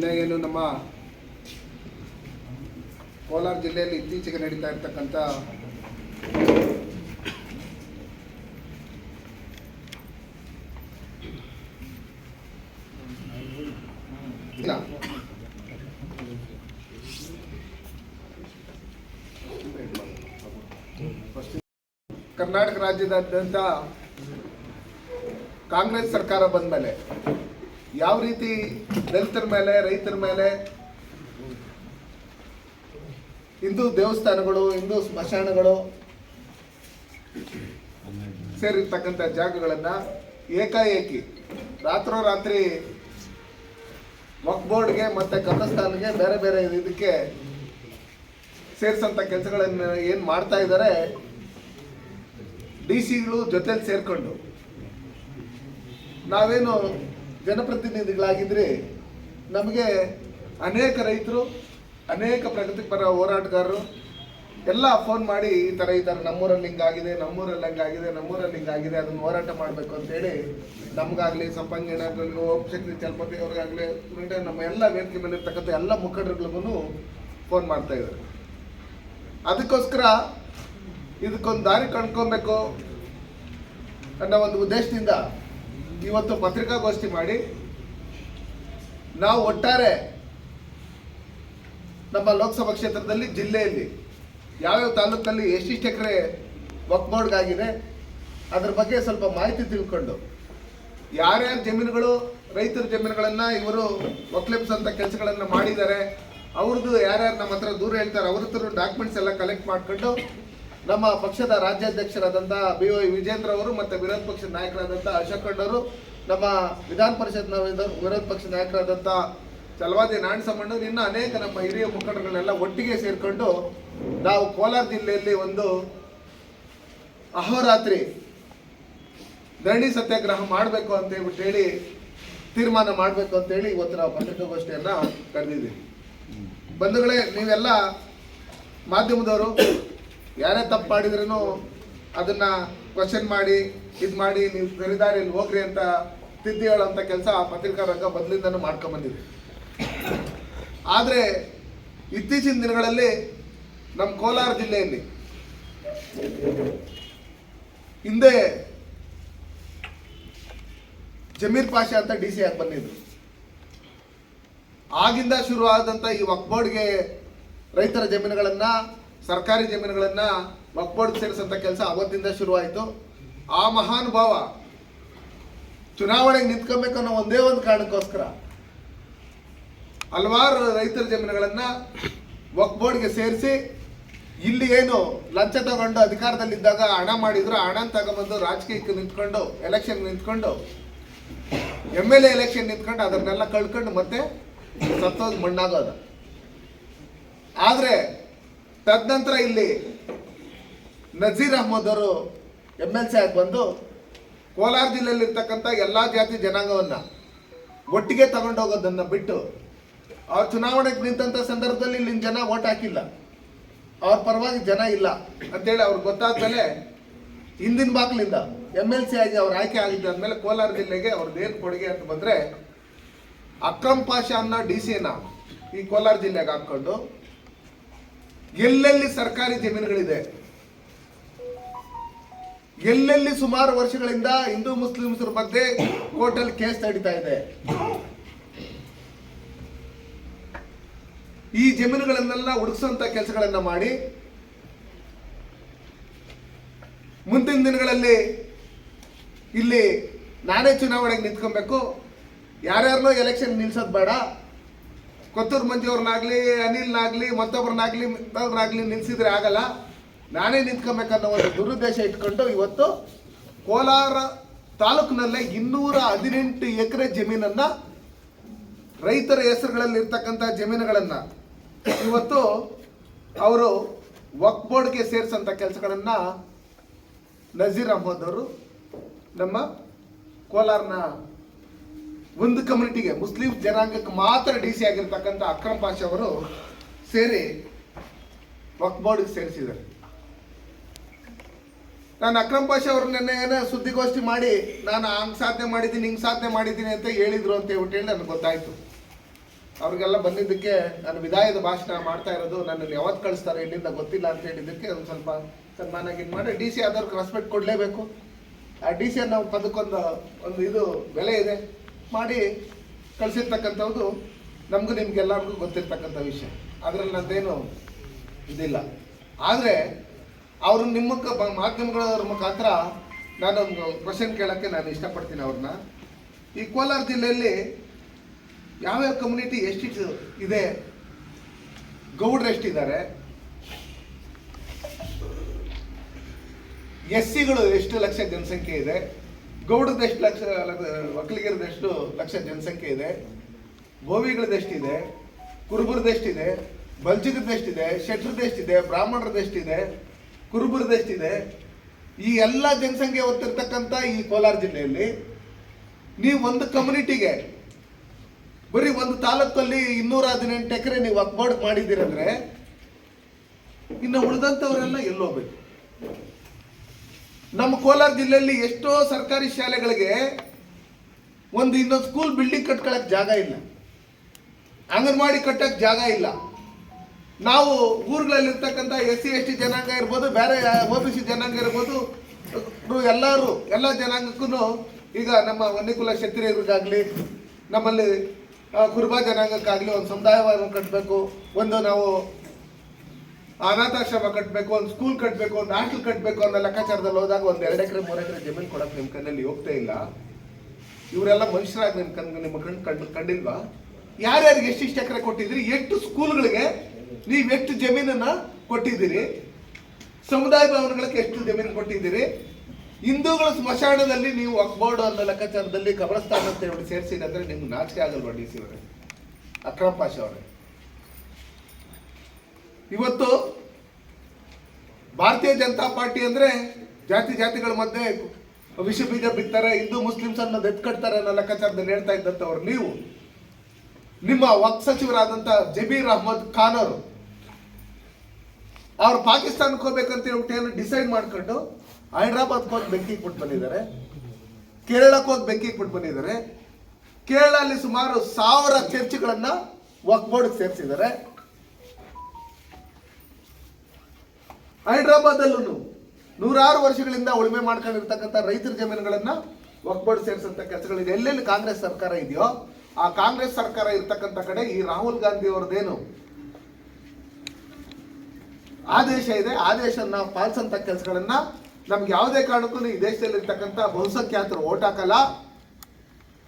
ದಿನ ಏನು ನಮ್ಮ ಕೋಲಾರ ಜಿಲ್ಲೆಯಲ್ಲಿ ಇತ್ತೀಚೆಗೆ ನಡೀತಾ ಇರ್ತಕ್ಕಂಥ ಕರ್ನಾಟಕ ರಾಜ್ಯದಾದ್ಯಂತ ಕಾಂಗ್ರೆಸ್ ಸರ್ಕಾರ ಬಂದ ಮೇಲೆ ಯಾವ ರೀತಿ ದಲಿತರ ಮೇಲೆ, ರೈತರ ಮೇಲೆ, ಹಿಂದೂ ದೇವಸ್ಥಾನಗಳು, ಹಿಂದೂ ಸ್ಮಶಾನಗಳು ಸೇರಿರ್ತಕ್ಕಂಥ ಜಾಗಗಳನ್ನ ಏಕಾಏಕಿ ರಾತ್ರೋರಾತ್ರಿ ವಕ್ ಬೋರ್ಡ್ಗೆ ಮತ್ತೆ ಕಬ್ರಸ್ತಾನ್ಗೆ ಬೇರೆ ಬೇರೆ ಇದಕ್ಕೆ ಸೇರಿಸಂತ ಕೆಲಸಗಳನ್ನು ಏನು ಮಾಡ್ತಾ ಇದ್ದಾರೆ ಡಿ ಸಿಗಳು ಜೊತೆಲಿ ಸೇರ್ಕೊಂಡು. ನಾವೇನು ಜನಪ್ರತಿನಿಧಿಗಳಾಗಿದ್ರೆ ನಮಗೆ ಅನೇಕ ರೈತರು, ಅನೇಕ ಪ್ರಗತಿಪರ ಹೋರಾಟಗಾರರು ಎಲ್ಲ ಫೋನ್ ಮಾಡಿ ಈ ಥರ ಈ ಥರ ನಮ್ಮೂರಲ್ಲಿ ಹಿಂಗಾಗಿದೆ, ನಮ್ಮೂರಲ್ಲಿ ಹಂಗಾಗಿದೆ, ನಮ್ಮೂರಲ್ಲಿ ಹಿಂಗಾಗಿದೆ, ಅದನ್ನು ಹೋರಾಟ ಮಾಡಬೇಕು ಅಂತೇಳಿ ನಮಗಾಗಲಿ ಸಂಪಾಂಗಣ ಶಕ್ತಿ ಚಲಪತಿ ಅವ್ರಿಗಾಗಲಿ ನಮ್ಮ ಎಲ್ಲ ವೇದಿಕೆ ಮೇಲೆ ಇರ್ತಕ್ಕಂಥ ಎಲ್ಲ ಮುಖಂಡರುಗಳಿಗೂ ಫೋನ್ ಮಾಡ್ತಾ ಇದ್ದಾರೆ. ಅದಕ್ಕೋಸ್ಕರ ಇದಕ್ಕೊಂದು ದಾರಿ ಕಂಡ್ಕೊಬೇಕು ಅನ್ನೋ ಒಂದು ಉದ್ದೇಶದಿಂದ ಇವತ್ತು ಪತ್ರಿಕಾಗೋಷ್ಠಿ ಮಾಡಿ ನಾವು ಒಟ್ಟಾರೆ ನಮ್ಮ ಲೋಕಸಭಾ ಕ್ಷೇತ್ರದಲ್ಲಿ ಜಿಲ್ಲೆಯಲ್ಲಿ ಯಾವ್ಯಾವ ತಾಲೂಕಲ್ಲಿ ಎಷ್ಟಿಷ್ಟು ಎಕರೆ ವಕ್ ಬೋರ್ಡ್ಗಾಗಿದೆ ಅದ್ರ ಬಗ್ಗೆ ಸ್ವಲ್ಪ ಮಾಹಿತಿ ತಿಳ್ಕೊಂಡು ಯಾರ್ಯಾರ ಜಮೀನುಗಳು, ರೈತರ ಜಮೀನುಗಳನ್ನು ಇವರು ಒಕ್ಲೆಪ್ಸ್ ಅಂತ ಕೆಲಸಗಳನ್ನು ಮಾಡಿದ್ದಾರೆ ಅವ್ರದ್ದು ಯಾರ್ಯಾರು ನಮ್ಮ ಹತ್ರ ದೂರ ಹೇಳ್ತಾರೆ, ಅವ್ರ ಹತ್ರ ಡಾಕ್ಯುಮೆಂಟ್ಸ್ ಎಲ್ಲ ಕಲೆಕ್ಟ್ ಮಾಡ್ಕೊಂಡು ನಮ್ಮ ಪಕ್ಷದ ರಾಜ್ಯಾಧ್ಯಕ್ಷರಾದಂಥ ಬಿ ವೈ ವಿಜೇಂದ್ರ ಅವರು ಮತ್ತು ವಿರೋಧ ಪಕ್ಷದ ನಾಯಕರಾದಂಥ ಅಶೋಕ್ ಖಂಡವರು ನಮ್ಮ ವಿಧಾನ ಪರಿಷತ್ನ ವಿರೋಧ ಪಕ್ಷದ ನಾಯಕರಾದಂಥ ಚಲವಾದಿ ನಾಣಸಮ್ಮಣ್ಣವ್ರು ಇನ್ನೂ ಅನೇಕ ನಮ್ಮ ಹಿರಿಯ ಮುಖಂಡರುಗಳನ್ನೆಲ್ಲ ಒಟ್ಟಿಗೆ ಸೇರಿಕೊಂಡು ನಾವು ಕೋಲಾರ ಜಿಲ್ಲೆಯಲ್ಲಿ ಒಂದು ಅಹೋರಾತ್ರಿ ಧರಣಿ ಸತ್ಯಾಗ್ರಹ ಮಾಡಬೇಕು ಅಂತ ಹೇಳ್ಬಿಟ್ಟು ಹೇಳಿ ತೀರ್ಮಾನ ಮಾಡಬೇಕು ಅಂತ ಹೇಳಿ ಇವತ್ತು ನಾವು ಪತ್ರಿಕಾಗೋಷ್ಠಿಯನ್ನ ಕರೆದಿದ್ದೀವಿ. ಬಂಧುಗಳೇ, ನೀವೆಲ್ಲ ಮಾಧ್ಯಮದವರು ಯಾರೇ ತಪ್ಪು ಮಾಡಿದ್ರೂ ಅದನ್ನ ಕ್ವಶನ್ ಮಾಡಿ, ಇದು ಮಾಡಿ, ನೀವು ಸರಿದಾರಿಯಲ್ಲಿ ಹೋಗ್ರಿ ಅಂತ ತಿದ್ದಿ ಹೇಳೋಂಥ ಕೆಲಸ ಪತ್ರಿಕಾ ರಂಗ ಮೊದಲಿಂದನೂ ಮಾಡ್ಕೊಂಬಂದಿದೆ ಆದರೆ ಇತ್ತೀಚಿನ ದಿನಗಳಲ್ಲಿ ನಮ್ಮ ಕೋಲಾರ ಜಿಲ್ಲೆಯಲ್ಲಿ ಹಿಂದೆ ಜಮೀರ್ ಪಾಷಾ ಅಂತ ಡಿ ಸಿ ಆಗಿ ಬಂದಿದ್ರು. ಆಗಿಂದ ಶುರುವಾದಂಥ ಈ ವಕ್ಬೋರ್ಡ್ಗೆ ರೈತರ ಜಮೀನುಗಳನ್ನ ಸರ್ಕಾರಿ ಜಮೀನುಗಳನ್ನು ವಕ್ಬೋರ್ಡ್ ಸೇರಿಸಂತ ಕೆಲಸ ಅವತ್ತಿಂದ ಶುರುವಾಯಿತು. ಆ ಮಹಾನುಭಾವ ಚುನಾವಣೆಗೆ ನಿಂತ್ಕೊಬೇಕನ್ನೋ ಒಂದೇ ಒಂದು ಕಾರಣಕ್ಕೋಸ್ಕರ ಹಲವಾರು ರೈತರ ಜಮೀನುಗಳನ್ನ ವಕ್ಬೋರ್ಡ್ಗೆ ಸೇರಿಸಿ ಇಲ್ಲಿ ಏನು ಲಂಚ ತಗೊಂಡು ಅಧಿಕಾರದಲ್ಲಿದ್ದಾಗ ಹಣ ಮಾಡಿದ್ರು, ಹಣ ತಗೊಂಬಂದು ರಾಜಕೀಯಕ್ಕೆ ನಿಂತ್ಕೊಂಡು ಎಲೆಕ್ಷನ್ ನಿಂತ್ಕೊಂಡು ಎಂ ಎಲ್ ಎ ಎಲೆಕ್ಷನ್ ನಿಂತ್ಕೊಂಡು ಅದನ್ನೆಲ್ಲ ಕಳ್ಕೊಂಡು ಮತ್ತೆ ಸತ್ತೋದು ಮಣ್ಣಾಗೋದು. ಆದರೆ ತದನಂತರ ಇಲ್ಲಿ ನಜೀರ್ ಅಹಮದ್ ಅವರು ಎಂ ಎಲ್ ಸಿ ಆಗಿ ಬಂದು ಕೋಲಾರ ಜಿಲ್ಲೆಯಲ್ಲಿರ್ತಕ್ಕಂಥ ಎಲ್ಲ ಜಾತಿ ಜನಾಂಗವನ್ನು ಒಟ್ಟಿಗೆ ತಗೊಂಡೋಗೋದನ್ನು ಬಿಟ್ಟು ಅವ್ರ ಚುನಾವಣೆಗೆ ನಿಂತಹ ಸಂದರ್ಭದಲ್ಲಿ ಇಲ್ಲಿನ ಜನ ಓಟ್ ಹಾಕಿಲ್ಲ. ಅವ್ರ ಪರವಾಗಿ ಜನ ಇಲ್ಲ ಅಂತೇಳಿ ಅವ್ರಿಗೆ ಗೊತ್ತಾದ್ಮೇಲೆ ಹಿಂದಿನ ಬಾಗಿಲಿಂದ ಎಂ ಎಲ್ ಸಿ ಆಗಿ ಅವ್ರು ಆಯ್ಕೆ ಆಗಿದ್ದಾದ್ಮೇಲೆ ಕೋಲಾರ ಜಿಲ್ಲೆಗೆ ಅವ್ರದ್ದು ಏನು ಕೊಡುಗೆ ಅಂತ ಬಂದರೆ ಅಕ್ರಮ್ ಪಾಷಾ ಅನ್ನೋ ಡಿ ಸಿನ ಈ ಕೋಲಾರ ಜಿಲ್ಲೆಗೆ ಹಾಕೊಂಡು ಎಲ್ಲೆಲ್ಲಿ ಸರ್ಕಾರಿ ಜಮೀನುಗಳಿದೆ? ಎಲ್ಲೆಲ್ಲಿ ಸುಮಾರು ವರ್ಷಗಳಿಂದ ಹಿಂದೂ ಮುಸ್ಲಿಮ್ಸರ ಬಗ್ಗೆ ಕೋರ್ಟಲ್ಲಿ ಕೇಸ್ ನಡೀತಾ ಇದೆ? ಈ ಜಮೀನುಗಳನ್ನೆಲ್ಲ ಹುಡುಕಿಸುವಂತ ಕೆಲಸಗಳನ್ನ ಮಾಡಿ, ಮುಂದಿನ ದಿನಗಳಲ್ಲಿ ಇಲ್ಲಿ ನಾನೇ ಚುನಾವಣೆಗೆ ನಿಂತ್ಕೊಬೇಕು, ಯಾರ್ಯಾರನ್ನೋ ಎಲೆಕ್ಷನ್ ನಿಲ್ಸೋದು ಬೇಡ ಕೊತ್ತೂರು ಮಂಜಿಯವ್ರನ್ನಾಗಲಿ ಅನಿಲ್ನಾಗಲಿ ಮತ್ತೊಬ್ಬರನ್ನಾಗಲಿ ಮತ್ತೊಬ್ರನ್ನಾಗ್ಲಿ ನಿಲ್ಸಿದ್ರೆ ಆಗಲ್ಲ. ನಾನೇ ನಿಂತ್ಕೊಬೇಕನ್ನೋ ಒಂದು ದುರುದ್ದೇಶ ಇಟ್ಕೊಂಡು ಇವತ್ತು ಕೋಲಾರ ತಾಲೂಕಿನಲ್ಲೇ ಇನ್ನೂರ ಹದಿನೆಂಟು ಎಕರೆ ಜಮೀನನ್ನ ರೈತರ ಹೆಸರುಗಳಲ್ಲಿ ಇರ್ತಕ್ಕಂಥ ಜಮೀನುಗಳನ್ನ ಇವತ್ತು ಅವರು ವಕ್ ಬೋರ್ಡ್ಗೆ ಸೇರಿಸಂತ ಕೆಲಸಗಳನ್ನ ನಜೀರ್ ಅಹಮದ್ ಅವರು ನಮ್ಮ ಕೋಲಾರ್ನ ಒಂದು ಕಮ್ಯುನಿಟಿಗೆ ಮುಸ್ಲಿಂ ಜನಾಂಗಕ್ಕೆ ಮಾತ್ರ ಡಿ ಸಿ ಆಗಿರ್ತಕ್ಕಂಥ ಅಕ್ರಮ್ ಪಾಷ ಅವರು ಸೇರಿ ವಕ್ ಬೋರ್ಡ್ಗೆ ಸೇರಿಸಿದ್ದಾರೆ. ನಾನು ಅಕ್ರಮ್ ಪಾಷ ಅವರು ನೆನ್ನೆ ಏನೋ ಸುದ್ದಿಗೋಷ್ಠಿ ಮಾಡಿ ನಾನು ಹಂಗ್ ಸಾಧನೆ ಮಾಡಿದ್ದೀನಿ, ಹಿಂಗೆ ಸಾಧನೆ ಮಾಡಿದ್ದೀನಿ ಅಂತ ಹೇಳಿದ್ರು ಅಂತ ಹೇಳ್ಬಿಟ್ಟು ಹೇಳಿ ನನಗೆ ಗೊತ್ತಾಯಿತು. ಅವ್ರಿಗೆಲ್ಲ ಬಂದಿದ್ದಕ್ಕೆ ನಾನು ವಿದಾಯದ ಭಾಷಣ ಮಾಡ್ತಾ ಇರೋದು, ನನ್ನನ್ನು ಯಾವತ್ತು ಕಳಿಸ್ತಾರೆ ಇಲ್ಲಿಂದ ಗೊತ್ತಿಲ್ಲ ಅಂತ ಹೇಳಿದ್ದಕ್ಕೆ ಒಂದು ಸ್ವಲ್ಪ ಸನ್ಮಾನ ಗಿನ್ ಮಾಡಿ. ಡಿ ಸಿ ಆದವ್ರಿಗೆ ರೆಸ್ಪೆಕ್ಟ್ ಕೊಡಲೇಬೇಕು. ಆ ಡಿ ಸಿ ಅನ್ನೋ ಪದಕ್ಕೊಂದು, ಒಂದು ಇದು ಬೆಲೆ ಇದೆ. ಮಾಡಿ ಕಳಿಸಿರ್ತಕ್ಕಂಥದ್ದು ನಮಗೂ ನಿಮ್ಗೆಲ್ಲರಿಗೂ ಗೊತ್ತಿರ್ತಕ್ಕಂಥ ವಿಷಯ. ಅದರಲ್ಲಿ ನಂದೇನು ಇದಿಲ್ಲ. ಆದರೆ ಅವರು ನಿಮ್ಮ ಮಾಧ್ಯಮಗಳ ಮುಖಾಂತರ ನಾನೊಂದು ಕ್ವಶನ್ ಕೇಳೋಕ್ಕೆ ನಾನು ಇಷ್ಟಪಡ್ತೀನಿ ಅವ್ರನ್ನ. ಈ ಕೋಲಾರ ಜಿಲ್ಲೆಯಲ್ಲಿ ಯಾವ್ಯಾವ ಕಮ್ಯುನಿಟಿ ಎಷ್ಟಿಟ್ಟು ಇದೆ? ಗೌಡ್ರು ಎಷ್ಟಿದ್ದಾರೆ? ಎಸ್ ಸಿಗಳು ಎಷ್ಟು ಲಕ್ಷ ಜನಸಂಖ್ಯೆ ಇದೆ? ಗೌಡದ ಎಷ್ಟು ಲಕ್ಷ ಒಕ್ಕಲಿಗರದ ಎಷ್ಟು ಲಕ್ಷ ಜನಸಂಖ್ಯೆ ಇದೆ? ಗೋವಿಗಳದ್ದು ಎಷ್ಟಿದೆ? ಕುರುಬರದ್ದು ಎಷ್ಟಿದೆ? ಬಲ್ಜಿಗದ ಎಷ್ಟಿದೆ? ಶೆಟ್ರದ್ದು ಎಷ್ಟಿದೆ? ಬ್ರಾಹ್ಮಣರದ್ದು ಎಷ್ಟಿದೆ? ಕುರುಬರದ್ದು ಎಷ್ಟಿದೆ? ಈ ಎಲ್ಲ ಜನಸಂಖ್ಯೆ ಹೊತ್ತಿರ್ತಕ್ಕಂಥ ಈ ಕೋಲಾರ ಜಿಲ್ಲೆಯಲ್ಲಿ ನೀವು ಒಂದು ಕಮ್ಯುನಿಟಿಗೆ ಬರೀ ಒಂದು ತಾಲೂಕಲ್ಲಿ ಇನ್ನೂರ ಹದಿನೆಂಟು ಎಕರೆ ನೀವು ಅಕ್ಬೋರ್ಡ್ ಮಾಡಿದ್ದೀರಂದ್ರೆ ಇನ್ನು ಉಳಿದಂಥವರೆಲ್ಲ ಎಲ್ಲೋಗ್ಬೇಕು ನಮ್ಮ ಕೋಲಾರ ಜಿಲ್ಲೆಯಲ್ಲಿ ಎಷ್ಟೋ ಸರ್ಕಾರಿ ಶಾಲೆಗಳಿಗೆ ಒಂದು ಇನ್ನೊಂದು ಸ್ಕೂಲ್ ಬಿಲ್ಡಿಂಗ್ ಕಟ್ಕೊಳಕ್ ಜಾಗ ಇಲ್ಲ. ಅಂಗನವಾಡಿ ಕಟ್ಟಕ್ಕೆ ಜಾಗ ಇಲ್ಲ. ನಾವು ಊರುಗಳಲ್ಲಿರ್ತಕ್ಕಂಥ ಎಸ್ ಸಿ ಎಸ್ ಟಿ ಜನಾಂಗ ಇರ್ಬೋದು, ಬೇರೆ ಒ ಬಿ ಸಿ ಜನಾಂಗ ಇರ್ಬೋದು ಎಲ್ಲರೂ, ಎಲ್ಲ ಜನಾಂಗಕ್ಕೂ ಈಗ ನಮ್ಮ ವನ್ಯಕುಲ ಕ್ಷತ್ರಿಯರಿಗಾಗಲಿ, ನಮ್ಮಲ್ಲಿ ಕುರುಬಾ ಜನಾಂಗಕ್ಕಾಗಲಿ ಒಂದು ಸಮುದಾಯವನ್ನು ಕಟ್ಟಬೇಕು ಒಂದು ನಾವು ಅನಾಥಾಶ್ರಮ ಕಟ್ಟಬೇಕು ಒಂದು ಸ್ಕೂಲ್ ಕಟ್ಟಬೇಕು ಒಂದು ಹಾಸ್ಟೆಲ್ ಕಟ್ಟಬೇಕು ಅನ್ನೋ ಲೆಕ್ಕಾಚಾರದಲ್ಲಿ ಹೋದಾಗ ಒಂದು ಎರಡು ಎಕರೆ, ಮೂರು ಎಕರೆ ಜಮೀನು ಕೊಡಕ್ಕೆ ನಿಮ್ಮ ಕಣ್ಣಲ್ಲಿ ಹೋಗ್ತಾ ಇಲ್ಲ. ಇವರೆಲ್ಲ ಮನುಷ್ಯರಾಗಿ ನಿಮ್ಮ ಕಣ್, ನಿಮ್ಮ ಕಣ್ಣು ಕಂಡು, ಕಂಡಿಲ್ವಾ? ಯಾರ್ಯಾರಿಗೆ ಎಷ್ಟಿಷ್ಟು ಎಕರೆ ಕೊಟ್ಟಿದ್ದೀರಿ? ಎಷ್ಟು ಸ್ಕೂಲ್ಗಳಿಗೆ ನೀವು ಎಷ್ಟು ಜಮೀನನ್ನ ಕೊಟ್ಟಿದ್ದೀರಿ? ಸಮುದಾಯ ಭವನಗಳಿಗೆ ಎಷ್ಟು ಜಮೀನು ಕೊಟ್ಟಿದ್ದೀರಿ? ಹಿಂದೂಗಳ ಸ್ಮಶಾನದಲ್ಲಿ ನೀವು ಅಕ್ಬೋರ್ಡ್ ಅನ್ನೋ ಲೆಕ್ಕಾಚಾರದಲ್ಲಿ ಕಬರಸ್ತಾನ ಅಂತ ಹೇಳಿ ಸೇರಿಸಿದ್ರೆ ನಿಮ್ಗೆ ನಾಚಿಕೆ ಆಗಲ್ವಾ ಡಿ ಸಿ ಅವರೇ? ಅಕ್ರಮ್ ಅವರೇ. ಇವತ್ತು ಭಾರತೀಯ ಜನತಾ ಪಾರ್ಟಿ ಅಂದ್ರೆ ಜಾತಿ ಜಾತಿಗಳ ಮಧ್ಯೆ ವಿಷ ಬೀಜ ಬಿತ್ತಾರೆ, ಹಿಂದೂ ಮುಸ್ಲಿಮ್ಸ್ ಅನ್ನೋದು ಎತ್ಕಟ್ತಾರೆ ಅನ್ನೋ ಲೆಕ್ಕಾಚಾರದಲ್ಲಿ ಹೇಳ್ತಾ ಇದ್ದಂಥವ್ರು ನೀವು. ನಿಮ್ಮ ವಕ್ ಸಚಿವರಾದಂಥ ಜಬೀರ್ ಅಹಮದ್ ಖಾನ್ ಅವರು. ಅವ್ರು ಪಾಕಿಸ್ತಾನಕ್ಕೆ ಹೋಗ್ಬೇಕಂತ ಹೇಳ್ಬಿಟ್ಟು ಡಿಸೈಡ್ ಮಾಡ್ಕೊಂಡು ಹೈದ್ರಾಬಾದ್ಗೆ ಹೋಗಿ ಬೆಂಕಿ ಬಿಟ್ಟು ಬಂದಿದ್ದಾರೆ. ಕೇರಳಕ್ಕೆ ಹೋಗಿ ಬೆಂಕಿ ಬಿಟ್ಟು ಬಂದಿದ್ದಾರೆ. ಕೇರಳಲ್ಲಿ ಸುಮಾರು ಸಾವಿರ ಚರ್ಚ್ಗಳನ್ನ ವಕ್ ಬೋರ್ಡ್ ಸೇರಿಸಿದ್ದಾರೆ. ಹೈದ್ರಾಬಾದಲ್ಲೂ ನೂರಾರು ವರ್ಷಗಳಿಂದ ಉಳುಮೆ ಮಾಡ್ಕೊಂಡಿರ್ತಕ್ಕಂಥ ರೈತರ ಜಮೀನುಗಳನ್ನು ಒಕ್ಕಬಡ್ ಸೇರಿಸಂತ ಕೆಲಸಗಳಿದೆ. ಎಲ್ಲೆಲ್ಲಿ ಕಾಂಗ್ರೆಸ್ ಸರ್ಕಾರ ಇದೆಯೋ ಆ ಕಾಂಗ್ರೆಸ್ ಸರ್ಕಾರ ಇರ್ತಕ್ಕಂಥ ಕಡೆ ಈ ರಾಹುಲ್ ಗಾಂಧಿ ಅವ್ರದ್ದೇನು ಆದೇಶ ಇದೆ. ಆದೇಶನ ಪಾಲಿಸಂತ ಕೆಲಸಗಳನ್ನ ನಮ್ಗೆ ಯಾವುದೇ ಕಾರಣಕ್ಕೂ ಈ ದೇಶದಲ್ಲಿ ಇರ್ತಕ್ಕಂಥ ಬಹುಸಂಖ್ಯಾತರು ಓಟ್ ಹಾಕಲ್ಲ.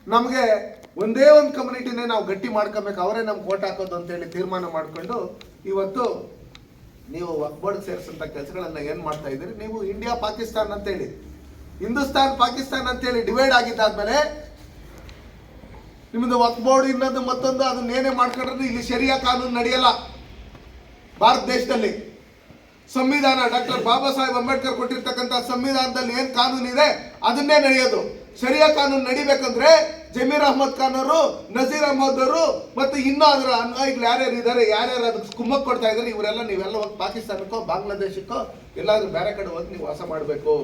ನಮಗೆ ಒಂದೇ ಒಂದು ಕಮ್ಯುನಿಟಿನೇ ನಾವು ಗಟ್ಟಿ ಮಾಡ್ಕೊಬೇಕು. ಅವರೇ ನಮ್ಗೆ ಓಟ್ ಹಾಕೋದು ಅಂತೇಳಿ ತೀರ್ಮಾನ ಮಾಡಿಕೊಂಡು ಇವತ್ತು ನೀವು ಬೋರ್ಡ್ ಸೇರಿಸಂತ ಕೆಲಸಗಳನ್ನ ಏನ್ ಮಾಡ್ತಾ ಇದ್ದೀರಿ? ನೀವು ಇಂಡಿಯಾ ಪಾಕಿಸ್ತಾನ್ ಅಂತೇಳಿ. ಹಿಂದೂಸ್ತಾನ್ ಪಾಕಿಸ್ತಾನ್ ಅಂತೇಳಿ ಡಿವೈಡ್ ಆಗಿದ್ದಾದ್ಮೇಲೆ ನಿಮ್ದು ವಕ್ ಬೋರ್ಡ್ ಇನ್ನೊಂದು ಮತ್ತೊಂದು ಅದನ್ನ ಏನೇ ಮಾಡ್ಕೊಂಡ್ರೆ ಇಲ್ಲಿ ಶರಿಯಾ ಕಾನೂನು ನಡೆಯಲ್ಲ. ಭಾರತ ದೇಶದಲ್ಲಿ. ಸಂವಿಧಾನ ಡಾಕ್ಟರ್ ಬಾಬಾ ಸಾಹೇಬ್ ಅಂಬೇಡ್ಕರ್ ಕೊಟ್ಟಿರ್ತಕ್ಕಂಥ ಸಂವಿಧಾನದಲ್ಲಿ ಏನ್ ಕಾನೂನು ಇದೆ ಅದನ್ನೇ ನಡೆಯೋದು. ಶರಿಯಾ ಕಾನೂನು ನಡಿಬೇಕಂದ್ರೆ ಜಮೀರ್ ಅಹಮದ್ ಖಾನ್ ಅವರು, ನಜೀರ್ ಅಹಮದ್ ಅವರು ಮತ್ತೆ ಇನ್ನೂ ಅದರ ಅನ್ವಾಯಿಗಳು ಯಾರ್ಯಾರು ಇದ್ದಾರೆ, ಯಾರ್ಯಾರು ಅದಕ್ಕೆ ಕುಮ್ಮಕ್ ಕೊಡ್ತಾ ಇದ್ದಾರೆ, ಇವರೆಲ್ಲ ನೀವೆಲ್ಲ ಹೋಗಿ ಪಾಕಿಸ್ತಾನಕ್ಕೋ, ಬಾಂಗ್ಲಾದೇಶಕ್ಕೋ, ಎಲ್ಲಾದ್ರೂ ಬೇರೆ ಕಡೆ ಹೋಗಿ ನೀವು ವಾಸ ಮಾಡಬೇಕು.